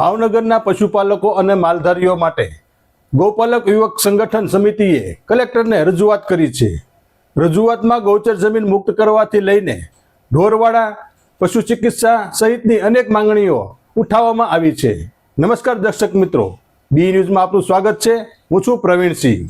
ભાવનગરના પશુપાલકો અને માલધારીઓ માટે ગૌપાલક યુવક સંગઠન સમિતિએ કલેક્ટરને રજૂઆત કરી છે. રજૂઆતમાં ગૌચર જમીન મુક્ત કરવાથી લઈને ઢોરવાડા, પશુ ચિકિત્સા સહિતની અનેક માંગણીઓ ઉઠાવવામાં આવી છે. નમસ્કાર દર્શક મિત્રો. બી ન્યૂઝમાં આપનું સ્વાગત છે. હું છું પ્રવીણસિંહ.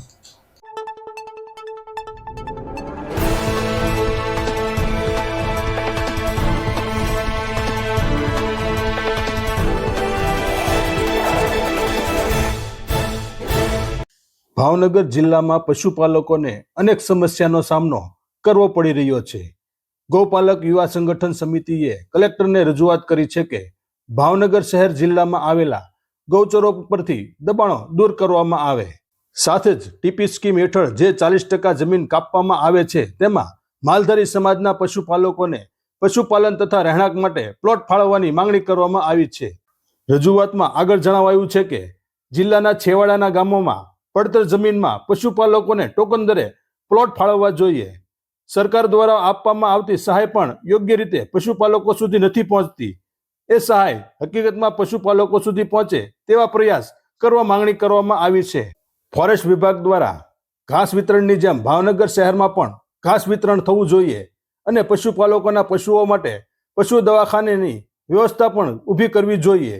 ભાવનગર જિલ્લામાં પશુપાલકોને અનેક સમસ્યાનો સામનો કરવો પડી રહ્યો છે. ગૌપાલક યુવા સંગઠન સમિતિએ કલેક્ટરને રજૂઆત કરી છે કે ભાવનગર શહેર જિલ્લામાં આવેલા ગૌચરો પરથી દબાણો દૂર કરવામાં આવે. સાથે જ ટીપી સ્કીમ હેઠળ જે ચાલીસ ટકા જમીન કાપવામાં આવે છે તેમાં માલધારી સમાજના પશુપાલકોને પશુપાલન તથા રહેણાંક માટે પ્લોટ ફાળવવાની માંગણી કરવામાં આવી છે. રજૂઆતમાં આગળ જણાવાયું છે કે જિલ્લાના છેવાડાના ગામોમાં પડતર જમીનમાં પશુપાલકોને ટોકન દરે પ્લોટ ફાળવવા જોઈએ. સરકાર દ્વારા આપવામાં આવતી સહાય પણ યોગ્ય રીતે પશુપાલકો સુધી નથી પહોંચતી. એ સહાય હકીકતમાં પશુપાલકો સુધી પહોંચે તેવા પ્રયાસ કરવા માંગણી કરવામાં આવી છે. ફોરેસ્ટ વિભાગ દ્વારા ઘાસ વિતરણની જેમ ભાવનગર શહેરમાં પણ ઘાસ વિતરણ થવું જોઈએ અને પશુપાલકોના પશુઓ માટે પશુ દવાખાનેની વ્યવસ્થા પણ ઊભી કરવી જોઈએ.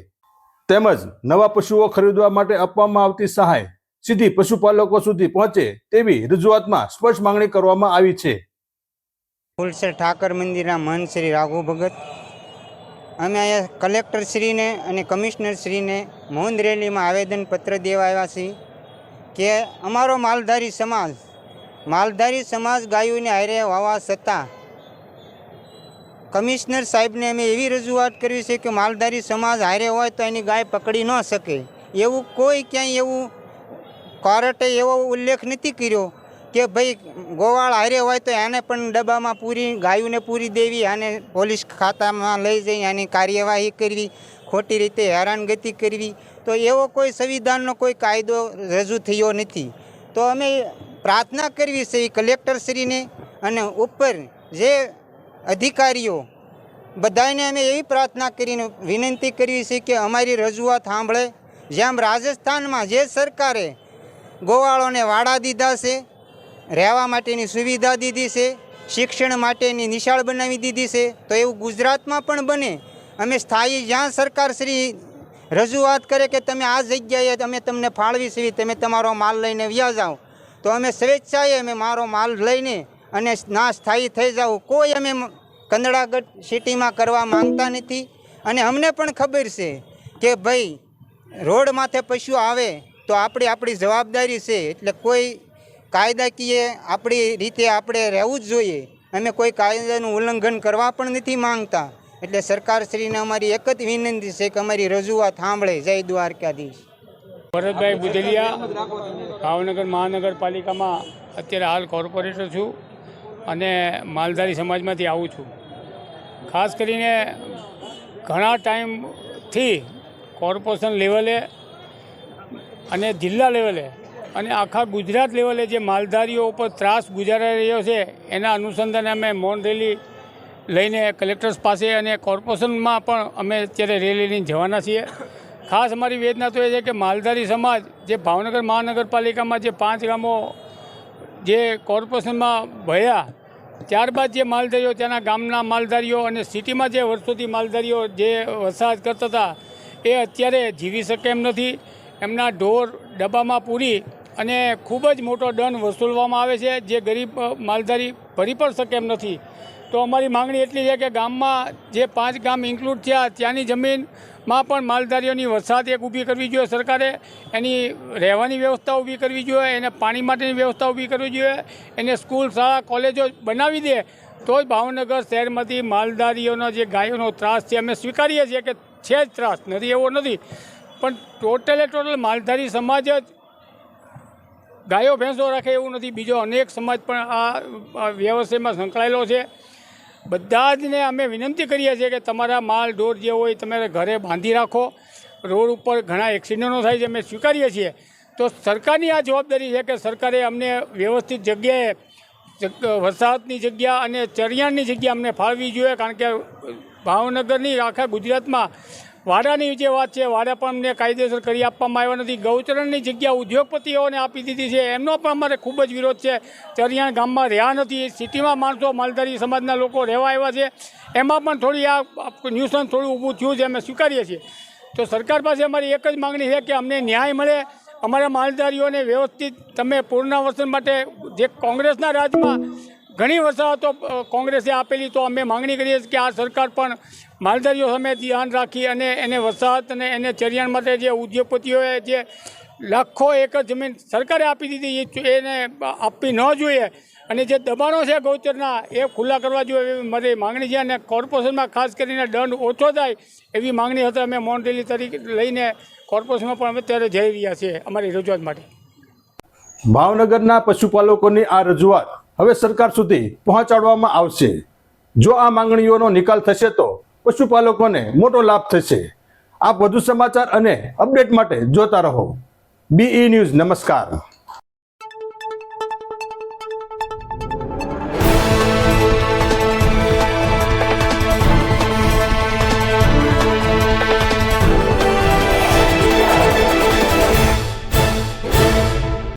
તેમજ નવા પશુઓ ખરીદવા માટે આપવામાં આવતી સહાય સીધી પશુપાલકો સુધી પહોંચે તેવી રજૂઆતમાં સ્પષ્ટ માંગણી કરવામાં આવી છે. ફૂલસર ઠાકર મંદિરના મહંત શ્રી રાઘુ ભગત, અમે અહીંયા કલેક્ટરશ્રીને અને કમિશનરશ્રીને મૌન રેલીમાં આવેદનપત્ર દેવા આવ્યા છીએ કે અમારો માલધારી સમાજ માલધારી સમાજ ગાયોને હારે વાવા છતાં કમિશનર સાહેબને અમે એવી રજૂઆત કરવી છે કે માલધારી સમાજ હારે હોય તો એની ગાય પકડી ન શકે. એવું કોઈ ક્યાંય એવું કોર્ટે એવો ઉલ્લેખ નથી કર્યો કે ભાઈ, ગોવાળ હારે હોય તો એને પણ ડબ્બામાં પૂરી, ગાયુને પૂરી દેવી અને પોલીસ ખાતામાં લઈ જઈ એની કાર્યવાહી કરવી, ખોટી રીતે હેરાનગતિ કરવી. તો એવો કોઈ સંવિધાનનો કોઈ કાયદો રજૂ થયો નથી. તો અમે પ્રાર્થના કરવી છે એ કલેક્ટરશ્રીને અને ઉપર જે અધિકારીઓ બધાને અમે એવી પ્રાર્થના કરીને વિનંતી કરવી છે કે અમારી રજૂઆત સાંભળે. જેમ રાજસ્થાનમાં જે સરકારે ગોવાળોને વાડા દીધા છે, રહેવા માટેની સુવિધા દીધી છે, શિક્ષણ માટેની નિશાળ બનાવી દીધી છે. તો એવું ગુજરાતમાં પણ બને. અમે સ્થાયી, જ્યાં સરકારશ્રી રજૂઆત કરે કે તમે આ જગ્યાએ અમે તમને ફાળવી છીએ તમે તમારો માલ લઈને વ્યા જાઓ. તો અમે સ્વેચ્છાએ અમે મારો માલ લઈને અને ના સ્થાયી થઈ જાઓ. કોઈ અમે કંદડાગઢ સિટીમાં કરવા માંગતા નથી. અને અમને પણ ખબર છે કે ભાઈ રોડ માથે પશુ આવે તો આપણી આપણી જવાબદારી છે. એટલે કોઈ કાયદાકીય આપણી રીતે આપણે રહેવું જ જોઈએ. અમે કોઈ કાયદાનું ઉલ્લંઘન કરવા પણ નથી માંગતા. એટલે સરકારશ્રીને અમારી એક જ વિનંતી છે કે અમારી રજૂઆત સાંભળે. જય દ્વારકાધીશ. ભરતભાઈ બુધેલિયા, ભાવનગર મહાનગરપાલિકામાં અત્યારે હાલ કોર્પોરેટર છું અને માલધારી સમાજમાંથી આવું છું. ખાસ કરીને ઘણા ટાઈમથી કોર્પોરેશન લેવલે અને જિલ્લા લેવલે અને આખા ગુજરાત લેવલે જે માલધારીઓ ઉપર ત્રાસ ગુજારાઈ રહ્યો છે, એના અનુસંધાને અમે મૌન રેલી લઈને કલેક્ટર્સ પાસે અને કોર્પોરેશનમાં પણ અમે અત્યારે રેલી લઈને જવાના છીએ. ખાસ અમારી વેદના તો એ છે કે માલધારી સમાજ જે ભાવનગર મહાનગરપાલિકામાં જે પાંચ ગામો જે કોર્પોરેશનમાં ભયા, ત્યારબાદ જે માલધારીઓ ત્યાંના ગામના માલધારીઓ અને સિટીમાં જે વર્ષોથી માલધારીઓ જે વરસાદ કરતા હતા, એ અત્યારે જીવી શકે એમ નથી. એમના ઢોર ડબ્બામાં પૂરી અને ખૂબ જ મોટો દંડ વસૂલવામાં આવે છે, જે ગરીબ માલધારી ભરી પણ શકે એમ નથી. તો અમારી માંગણી એટલી છે કે ગામમાં જે પાંચ ગામ ઇન્ક્લુડ થયા, ત્યાંની જમીનમાં પણ માલધારીઓની વરસાદ એક ઊભી કરવી જોઈએ સરકારે. એની રહેવાની વ્યવસ્થા ઊભી કરવી જોઈએ, એને પાણી માટેની વ્યવસ્થા ઊભી કરવી જોઈએ, એને સ્કૂલ, શાળા, કોલેજો બનાવી દે, તો જ ભાવનગર શહેરમાંથી માલધારીઓનો જે ગાયોનો ત્રાસ છે, અમે સ્વીકારીએ છીએ કે છે જ ત્રાસ, નથી એવો નથી. પણ ટોટલે ટોટલ માલધારી સમાજ જ ગાયો ભેંસો રાખે એવું નથી. બીજો અનેક સમાજ પણ આ વ્યવસાયમાં સંકળાયેલો છે. બધા જને અમે વિનંતી કરીએ છીએ કે તમારા માલ ઢોર જે હોય તમે ઘરે બાંધી રાખો. રોડ ઉપર ઘણા એક્સિડન્ટો થાય છે, અમે સ્વીકારીએ છીએ. તો સરકારની આ જવાબદારી છે કે સરકારે અમને વ્યવસ્થિત જગ્યાએ વરસાદની જગ્યા અને ચરિયાણની જગ્યા અમને ફાળવી જોઈએ. કારણ કે ભાવનગરની આખા ગુજરાતમાં વાડાની જે વાત છે, વાડા પણ અમને કાયદેસર કરી આપવામાં આવ્યો નથી. ગૌચરણની જગ્યા ઉદ્યોગપતિઓને આપી દીધી છે. એમનો પણ અમારે ખૂબ જ વિરોધ છે. ચરિયાણ ગામમાં રહ્યા નથી. સિટીમાં માણસો માલધારી સમાજના લોકો રહેવા આવ્યા છે. એમાં પણ થોડી આ ન્યુસન થોડું ઊભું થયું છે, અમે સ્વીકારીએ છીએ. તો સરકાર પાસે અમારી એક જ માગણી છે કે અમને ન્યાય મળે. અમારા માલધારીઓને વ્યવસ્થિત તમે પૂર્ણાવસન માટે જે કોંગ્રેસના રાજમાં ઘણી વસાહતો કોંગ્રેસે આપેલી, તો અમે માંગણી કરીએ કે આ સરકાર પણ માલધારીઓ સામે ધ્યાન રાખી અને એને વસાહત અને એને ચરિયાણ માટે જે ઉદ્યોગપતિઓએ જે લાખો એકર જમીન સરકારે આપી દીધી એને આપવી ન જોઈએ. અને જે દબાણો છે ગૌચરના, એ ખુલ્લા કરવા જોઈએ એવી મારી માંગણી છે અને કોર્પોરેશનમાં ખાસ કરીને દંડ ઓછો થાય એવી માંગણી હતી અમે મૌન રેલી તરીકે લઈને કોર્પોરેશનમાં પણ અમે અત્યારે જઈ રહ્યા છીએ અમારી રજૂઆત માટે. ભાવનગરના પશુપાલકોની આ રજૂઆત હવે સરકાર સુધી પહોંચાડવામાં આવશે. જો આ માંગણીઓનો નિકાલ થશે તો પશુપાલકોને મોટો લાભ થશે. આપ વધુ સમાચાર અને અપડેટ માટે જોતા રહો. બીઈ ન્યૂઝ નમસ્કાર.